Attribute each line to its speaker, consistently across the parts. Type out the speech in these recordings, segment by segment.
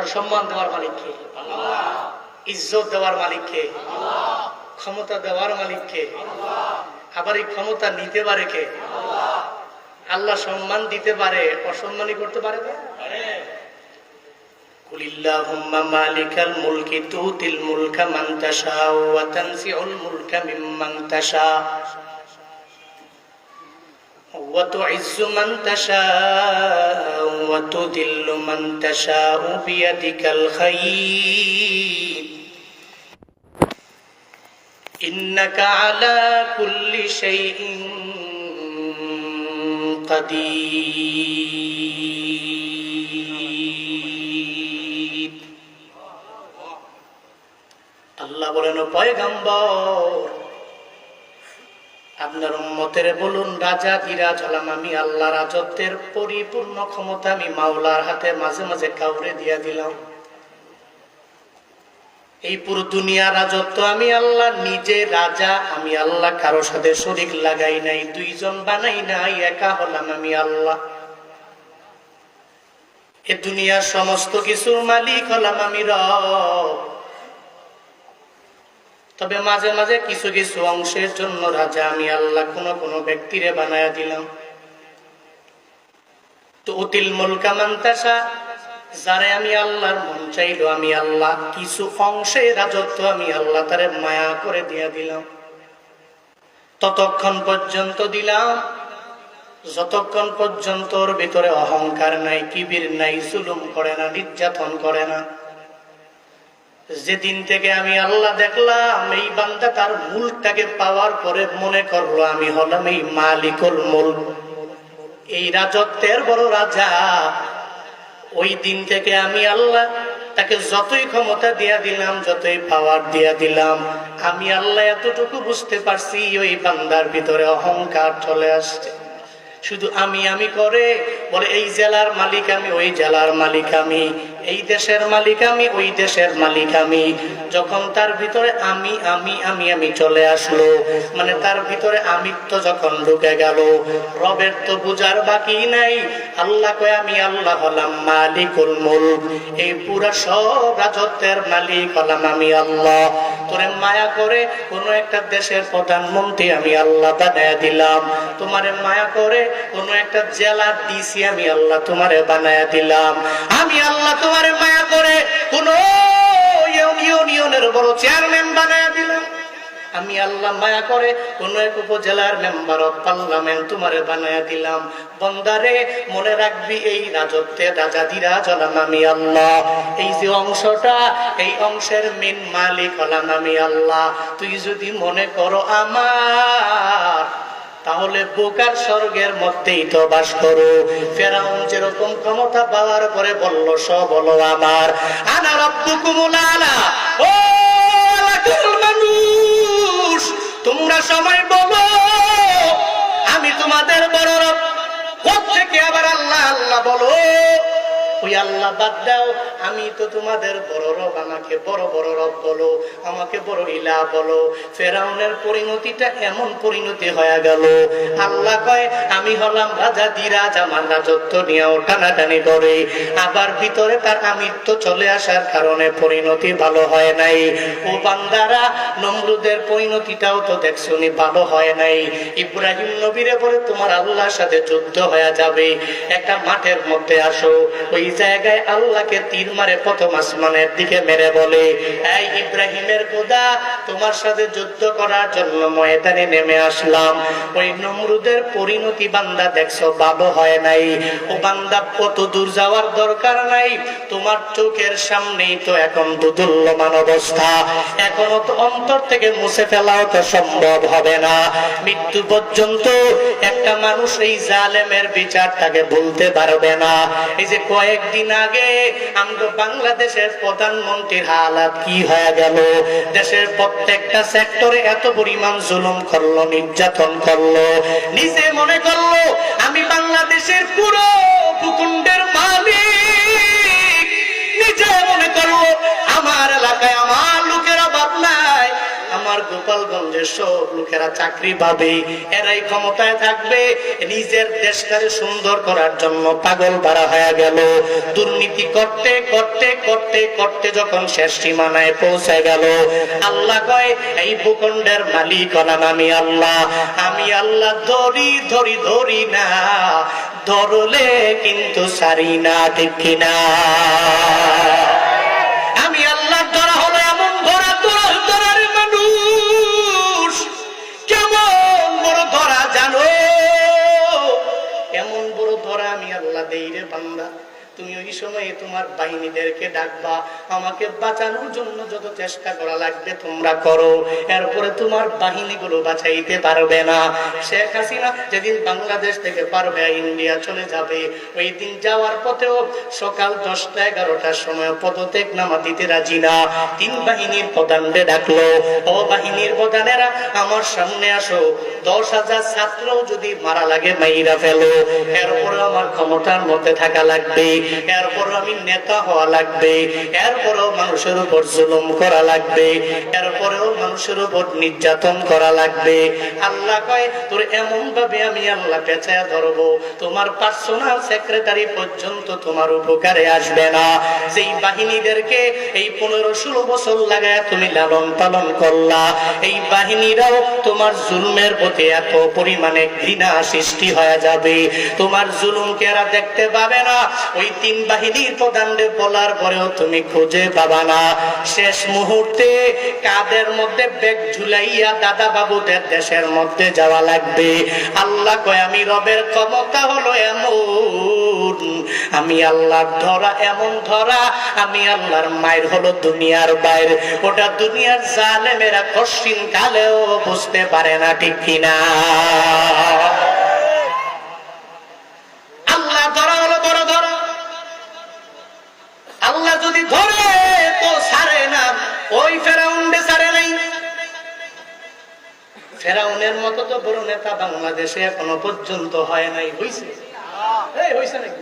Speaker 1: তার সম্মান দেওয়ার মালিককে ইজ্জত দেওয়ার মালিককে ক্ষমতা দেওয়ার মালিককে আবার এই ক্ষমতা নিতে পারে কে আল্লাহ সম্মান দিতে পারে অসম্মানই করতে পারে না قل اللهم مالك الملك تؤتي الملك من تشاء وتنزع الملك ممن تشاء وتعز من تشاء وتذل من تشاء بيدك الخير إنك على كل شيء قدير আল্লাহ বলেন পয়গম্বর আপনার উম্মতের বলুন, রাজা, বিরাজ হলাম আমি, আল্লাহ রাজত্বের পরিপূর্ণ ক্ষমতা আমি মাওলার হাতে মাঝে মাঝে কাউরে দিয়া দিলাম। এই পুরো দুনিয়া রাজত্ব আমি আল্লাহ নিজে রাজা, আমি আল্লাহ কারও সাথে শরিক লাগাই নাই, দুইজন বানাই নাই, একা হলাম আমি আল্লাহ। এ দুনিয়ার সমস্ত কিছুর মালিক হলাম আমি রব। তবে মাঝে মাঝে কিছু কিছু অংশের জন্য রাজা আমি আল্লাহ কোন কোন ব্যক্তিরে বানায়া দিলাম। তো অতিল মুলকা মান্তাসা যারে আমি আল্লাহর মন চাইলো, আমি আল্লাহ কিছু অংশে রাজত্ব আমি আল্লাহ তারে মায়া করে দিয়া দিলাম। ততক্ষণ পর্যন্ত দিলাম, যতক্ষণ পর্যন্ত ওর ভিতরে অহংকার নাই, কিবির নাই, জুলুম করে না, নির্যাতন করে না। যেদিন থেকে আমি আল্লাহ দেখলাম, এই বান্দা তার মূলটাকে পাওয়ার পরে মনে করল, আমি হলাম এই মালিকুল মূল এই রাজত্বের বড় রাজা। ওই দিন থেকে আমি আল্লাহ তাকে যতই ক্ষমতা দিয়া দিলাম, যতই পাওয়ার দিয়া দিলাম, আমি আল্লাহ এতটুকু বুঝতে পারছি, ওই বান্দার ভিতরে অহংকার চলে আসছে। শুধু আমি আমি করে বলে, এই জেলার মালিক আমি, ওই জেলার মালিক আমি। এই দেশের মালিক আমি, ওই দেশের মালিক আমি। যখন তার ভিতরে আমি আমি আমি আমি চলে আসলো মানে তার ভিতরে আমিত্ব যখন ঢুকে গেল, রবের তো বুঝার বাকি নাই। আল্লাহ কয়, আমি আল্লাহ হলাম মালিকুল মুলক। এই পুরা সব রাজত্বের মালিক হলাম আমি আল্লাহ। তোরে মায়া করে কোন একটা দেশের প্রধানমন্ত্রী আমি আল্লাহ বানায় দিলাম। তোমারে মায়া করে কোন একটা জেলা ডিসি আমি আল্লাহ তোমারে বানায় দিলাম। আমি আল্লাহ তোমারে মায়া করে কোন ইউনিয়নের বড় চেয়ারম্যান বানায় দিলাম আমি আল্লাহ মায়া করে কোন এক উপজেলার মেম্বার অফ পার্লামেন্ট তোমারে বানায়া দিলাম। বন্দারে মনে রাখবি এই রাজত্বে রাজা দিরাজ হলাম আমি আল্লাহ। এই যে অংশটা, এই অংশের মেন মালিক হলাম আমি আল্লাহ। তুই যদি মনে করো আমার তাহলে বোকার স্বর্গের মধ্যেই তো বাস করো। ফেরাউন যেরকম ক্ষমতা পাওয়ার পরে বলল, সব বলো আমার। আনা রব্বু কুমুলালা ও মানুষ, তোমরা সবাই বলো, আমি তোমাদের বড় রব। থেকে আবার আল্লাহ আল্লাহ বলো? আল্লাহ বাদ দাও, আমি তো তোমাদের বড় রব, আমাকে বড় বড় রব বলো, আমাকে বড় ইলা বলো। ফেরাউনের পরিণতিটা এমন পরিণতি হয়ে গেল। আল্লাহ কয়, আমি হলাম রাজা দিরাজ, আমার রাজত্ব নিয়েও টানাটানি করে। আবার ভিতরে তার আমিত্ব চলে আসার কারণে পরিণতি ভালো হয় নাই। ও বান্দারা, নমরুদের পরিণতিটাও তো দেখছনি, ভালো হয় নাই। ইব্রাহিম নবীরে বলে, তোমার আল্লাহর সাথে যুদ্ধ হয়ে যাবে। একটা মাঠের মধ্যে আসো, ওই জায়গায় আল্লাহকে তীর মারে প্রথম আসমানের দিকে মেরে বলে, এই ইব্রাহিমের খোদা, তোমার সাথে যুদ্ধ করার জন্য ময়দানে নেমে আসলাম। ওই নমরুদের পরিণতি বান্দা দেখছ ভালো হয় নাই। ও বান্দা কত দূর যাওয়ার দরকার নাই। তোমার চোখের সামনেই তো এখন দুদুল্যমান অবস্থা। এখনও তো অন্তর থেকে মুছে ফেলাও তো সম্ভব হবে না। মৃত্যু পর্যন্ত একটা মানুষ এই জালেমের বিচারটাকে ভুলতে পারবে না। এই যে কয়েকদিন আগে আমরা বাংলাদেশের প্রধানমন্ত্রীর হালাত কি হয়ে গেল? দেশের প্রত্যেকটা সেক্টরে এত পরিমাণ জুলুম করল, নির্যাতন করল। নিজে মনে করল, আমি বাংলাদেশের পুরো ভূখণ্ডের মালিক। নিজে মনে করল, আমার এলাকায় আমার লোকের অভাব নাই। আমার গোপালগঞ্জের সব লোকেরা চাকরি পাবে, এরাই ক্ষমতায় থাকবে, নিজের দেশটাকে সুন্দর করার জন্য পাগল বাড়া হয়ে গেল। দুর্নীতি করতে করতে করতে করতে যখন শেষ সীমানায় পৌঁছে গেল, আল্লাহ কয়, এই ভূখণ্ডের মালিক হলাম আমি আল্লাহ। আমি আল্লাহ ধরি ধরি ধরি না, ধরলে কিন্তু সারি না, ঠিক কিনা? আমি আল্লাহ বান্দা তুমি ওই সময়ে তোমার বাহিনীদেরকে ডাকবা। আমাকে বাঁচানোর জন্য যত চেষ্টা করা লাগবে তোমরা করো। এরপরে তোমার বাহিনীগুলো বাঁচাইতে পারবে না। শেখ হাসিনা যেদিন বাংলাদেশ থেকে পারবে ইন্ডিয়া চলে যাবে, ওই দিন যাওয়ার পথেও সকাল দশটা এগারোটার সময় পদত্যাগ নামা দিতে রাজি না। তিন বাহিনীর প্রধানদের ডাকলো, ও বাহিনীর প্রধানেরা, আমার সামনে আসো। দশ হাজার ছাত্রও যদি মারা লাগে, মাইরা ফেলো। এরপরে আমার ক্ষমতার মধ্যে থাকা লাগবে। এরপর আমি নেতা হওয়া লাগবে, এরপরেও মানুষের উপর জুলুম করা লাগবে, এরপরেও মানুষের উপর নির্যাতন করা লাগবে। আল্লাহ কয়, তোর এমন ভাবে আমি আল্লাহ পেঁচায় ধরবো, তোমার পার্সোনাল সেক্রেটারি পর্যন্ত তোমার উপকারে আসবে না। যেই বাহিনীদেরকে এই পনেরো ষোলো বছর লাগায় তুমি লালন পালন করলা, এই বাহিনীরাও তোমার জুলুমের প্রতি এত পরিমাণে ঘৃণা সৃষ্টি হয়ে যাবে। তোমার জুলুমকে এরা দেখতে পাবে না। ওই তিন বাহিনীর প্রধানদের বলার পরেও তুমি খুঁজে পাবা না। শেষ মুহূর্তে কাদের মধ্যে ব্যাগ ঝুলাইয়া দাদা বাবুদের দেশের মধ্যে যাওয়া লাগবে। আল্লাহ কয়, আমি রবের ক্ষমতা হলো এমন। আমি আল্লাহর ধরা এমন ধরা। আমি আল্লাহর মায়ের হলো দুনিয়ার বাইরে। ওটা দুনিয়ার জালেমেরা কশিন কালেও বুঝতে পারে না, ঠিক কিনা? আল্লাহ ধরা আল্লাহ যদি ধরে তো সারে না। ওই ফেরাউন্ডে সারে নাই। ফেরাউনের মতো তো বড় নেতা বাংলাদেশে এখনও পর্যন্ত হয় নাই। হইছে? হইছে নাকি?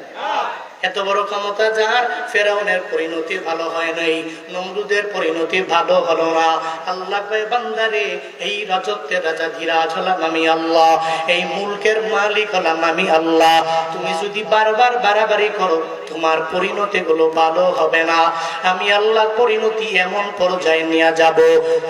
Speaker 1: এত বড় ক্ষমতা যার? ফেরাউনের পরিণতি ভালো হয় নাই। নমরুদের পরিণতি ভালো হলো না। আল্লাহ বান্দারে, এই রাজত্বের রাজা ধীরাজ হলাম আমি আল্লাহ। এই মুলকের মালিক হলাম আমি আল্লাহ। তুমি যদি বারবার বাড়াবাড়ি করো, তোমার পরিণতি গুলো ভালো হবে না। আমি আল্লাহ পরিণতি এমন পর্যায়ে নিয়ে যাব।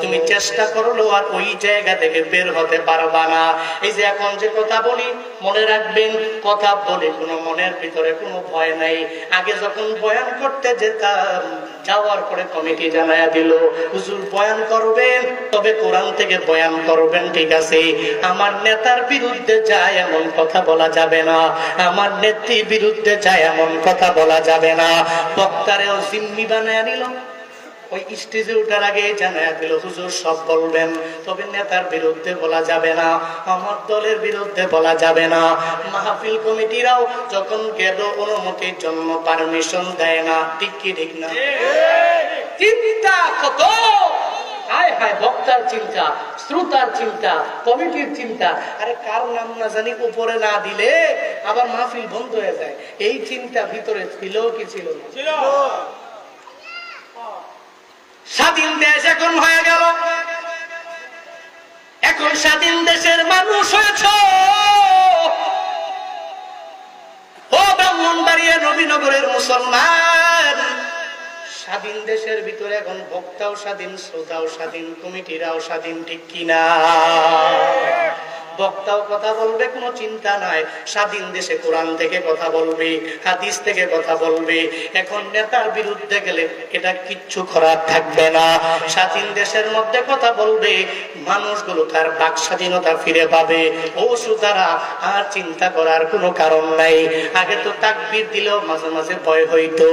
Speaker 1: তুমি চেষ্টা করল আর ওই জায়গা থেকে বের হতে পারবা না। এই যে এখন যে কথা বলি, মনে রাখবেন, কথা বলে কোনো মনের ভিতরে কোনো ভয় নাই। আগে যখন বয়ান করতে যেতাম, যাওয়ার পরে কমিটি জানায়া দিল, হুজুর, বয়ান করবেন, তবে কোরআন থেকে বয়ান করবেন, ঠিক আছে। আমার নেতার বিরুদ্ধে যায় এমন কথা বলা যাবে না। আমার নেত্রীর বিরুদ্ধে যায় এমন কথা বলা যাবে না। বক্তারেও জিম্মি বানায় নিল। ওই স্টেজে ওঠার আগে জানায় দিল হুজুর, সব বলবেন। তবে নেতার বিরুদ্ধে বলা যাবে না, আমার দলের বিরুদ্ধে বলা যাবে না। মাহফিল কমিটিরাও যখন গেল অনুমতির জন্য পারমিশন দেয় না। ঠিক কি, ঠিক না? চিন্তা কত? হায় হায়, বক্তার চিন্তা, শ্রোতার চিন্তা, কমিটির চিন্তা। আরে কার নাম না জানি উপরে না দিলে আবার মাহফিল বন্ধ হয়ে যায়। এই চিন্তা ভিতরে ছিল কি ছিল? স্বাধীন দেশ এখন হয়ে গেল। এখন স্বাধীন দেশের মানুষ হয়েছ। ও ব্রাহ্মণবাড়িয়া নবীনগরের মুসলমান। স্বাধীন দেশের ভিতরে এখন বক্তাও স্বাধীন, শ্রোতাও স্বাধীন, কমিটিরাও স্বাধীন, ঠিক কিনা? বক্তাও কথা বলবে, কোনো চিন্তা নাই স্বাধীন দেশে কোরআন থেকে কথা বলবে, হাদিস থেকে কথা বলবে। এখন নেতার বিরুদ্ধে গেলে এটা কিচ্ছু করার থাকবে না। স্বাধীন দেশের মধ্যে কথা বলবে, মানুষগুলো তার বাক স্বাধীনতা ফিরে পাবে। ও সুতারা আর চিন্তা করার কোনো কারণ নাই। আগে তো তাকবির দিলেও মাঝে মাঝে ভয় হইতো।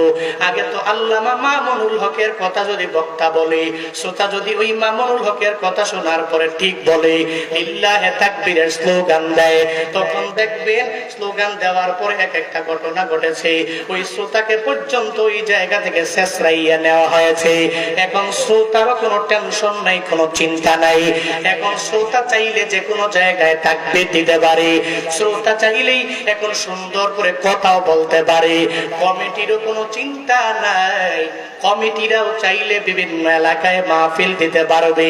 Speaker 1: আগে তো আল্লামা মামুনুল হকের কথা যদি বক্তা বলে, শ্রোতা যদি ওই মামুনুল হকের কথা শোনার পরে ঠিক বলে ইল্লাহে তাকবীরের স্লোগান দেয়। তখন দেখবেন স্লোগান দেওয়ার পরে এক একটা ঘটনা ঘটেছে। ওই শ্রোতাকে পর্যন্ত ওই জায়গা থেকে শেষরাইয়া নেওয়া হয়েছে। এখন শ্রোতারও কোনো টেনশন নাই, কোনো চিন্তা নাই। এখন শ্রোতা চাইলে যে কোনো জায়গায় তাকবীর দিতে পারে শ্রোতা চাইলেই এখন সুন্দর করে কথাও বলতে পারে। কমিটিরও কোনো চিন্তা নাই। কমিটিরাও চাইলে বিভিন্ন এলাকায় মাহফিল দিতে পারবে।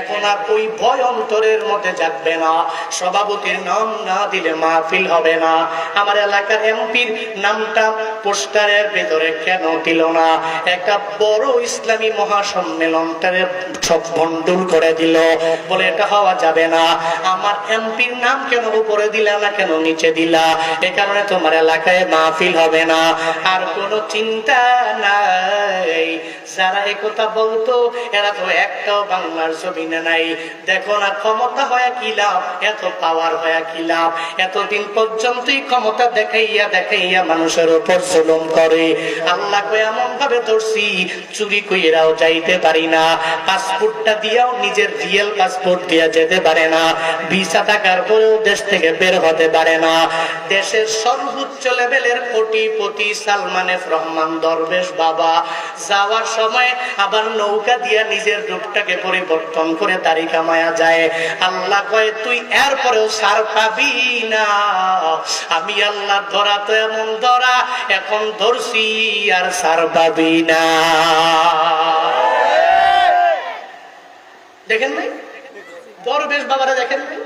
Speaker 1: এখন আর ওই ভয় অন্তরের মধ্যে যাবে না। সভাপতির নাম না দিলে মাহফিল হবে না। আমার এলাকার এমপির নামটা পোস্টারের ভেতরে কেন দিল না? একটা বড় ইসলামী মহাসম্মেলনটারে সব ভণ্ডুল করে দিল। বলে এটা হওয়া যাবে না। আমার এমপির নাম কেন উপরে দিলা না কেন নিচে দিলা? এ কারণে তোমার এলাকায় মাহফিল হবে না। আর কোনো চিন্তা নাই। যারা একথা বলতো, এরা তো একটাও বাংলার জমিনে নাই। দেখো না, ক্ষমতা হয় কি লাভ? এত পাওয়ার হয়ে কি লাভ? এতদিন পর্যন্তই ক্ষমতা দেখাইয়া দেখাইয়া মানুষের উপর জুলুম করে। আল্লাহ এমন ভাবে ধরছি, চুরি কইরাও যাইতে পারি না। পাসপোর্টটা দিয়াও নিজের রিয়েল পাসপোর্ট দিয়া যেতে পারে না। ভিসা থাকার পরেও দেশ থেকে বের হতে পারে না। দেশের সর্বোচ্চ লেভেলের কোটিপতি সালমান রহমান, দরবেশ বাবা, যাওয়ার সময় আবার নৌকা দিয়া নিজের রূপটাকে পরিবর্তন করে তারি কামায়া যায়। আল্লাহ কয়, তুই এরপরেও সার পাবি না। আমি আল্লাহ ধরা তো এমন ধরা এখন ধরছি আর সার পাবি না। দেখেন নাই? দরবেশ বাবারা দেখেন নাই?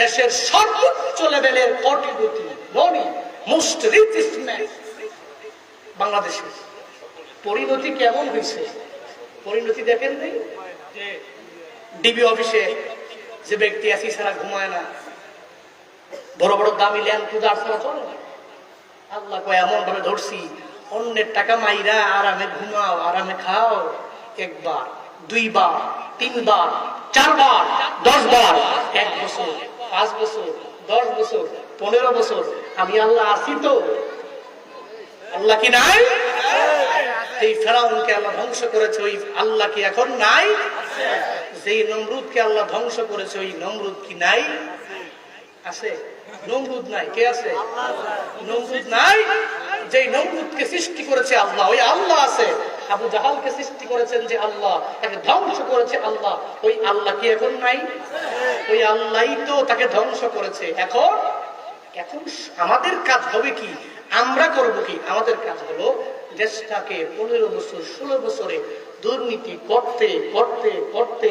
Speaker 1: দেশের সর্বোচ্চ লেভেলের কোটিপতি ধনী মোস্ট রিচেস্ট ম্যান বাংলাদেশের পরিণতি কেমন হয়েছে? পরিণতি দেখেন নাই? ডিবি অফিসে যে ব্যক্তি আসি সারা ঘুমায় না। বড় বড় দামি ল্যান্ড ক্রুজার ছাড়া চলে না। আল্লাহ কয়, এমন ভাবে ধরছি, অন্যের টাকা মাইরা আরামে ঘুমাও, আরামে খাও। একবার, দুইবার, তিনবার, চারবার দশ বার এক বছর, পাঁচ বছর, দশ বছর, পনেরো বছর, আমি আল্লাহ আসি তো। আল্লাহ কি নাই? এই ফেরাউনকে আল্লাহ ধ্বংস করেছে, ওই আল্লাহ কি এখন নাই? যেই নমরুদকে আল্লাহ ধ্বংস করেছে, ওই নমরুদ কি নাই? আছে। নমরুদ নাই। কে আছে? নমরুদ নাই। যে নমরুদকে সৃষ্টি করেছে আল্লাহ, ওই আল্লাহ আছে। আবু জাহালকে সৃষ্টি করেছেন যে আল্লাহ, তাকে ধ্বংস করেছে আল্লাহ, ওই আল্লাহ কি এখন নাই? ওই আল্লাহই তো তাকে ধ্বংস করেছে। এখন এখন আমাদের কাজ হবে কি? আমরা করব কি? আমাদের কাজ হলো দেশটাকে পনেরো বছর, ষোলো বছরে দুর্নীতি করতে করতে করতে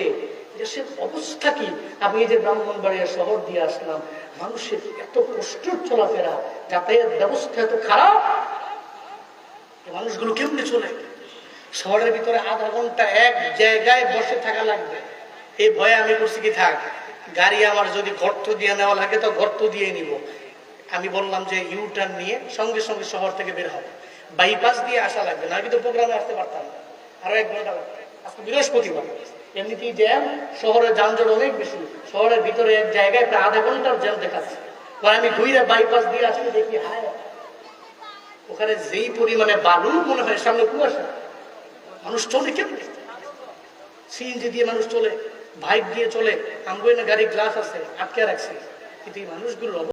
Speaker 1: দেশের অবস্থা কি? আমি এই যে ব্রাহ্মণবাড়িয়া শহর দিয়ে আসলাম, মানুষের এত কষ্ট চলাফেরা, যাতায়াত ব্যবস্থা এত খারাপ। মানুষগুলো কেমনে চলে? শহরের ভিতরে আধা ঘণ্টা এক জায়গায় বসে থাকা লাগবে। এই ভয়ে আমি করছি কি, থাক, গাড়ি আমার যদি গর্ত দিয়ে নেওয়া লাগে, তো গর্ত দিয়ে নিব। আমি বললাম যে ইউ টার্ন নিয়ে সঙ্গে সঙ্গে শহর থেকে বের হবে। বাইপাস দিয়ে আসা লাগবে, না আমি তো প্রোগ্রামে আসতে পারতাম না। আরও এক ঘণ্টা জ্যাম, শহরের যানজট অনেক বেশি। শহরের ভিতরে এক জায়গায় প্রায় আধা ঘণ্টার জ্যাম দেখাচ্ছে আমি ঘুরে বাইপাস দিয়ে আসলে দেখি, হায় ওখানে যেই পরিমাণে বালু মনে হয়, সামনে কুয়াশা। মানুষ চলে কেমনে? সিএনজি দিয়ে মানুষ চলে, বাইক দিয়ে চলে আমগো না গাড়ি গ্লাস আছে, আটকে রাখছে। কিন্তু এই মানুষগুলোর অবস্থা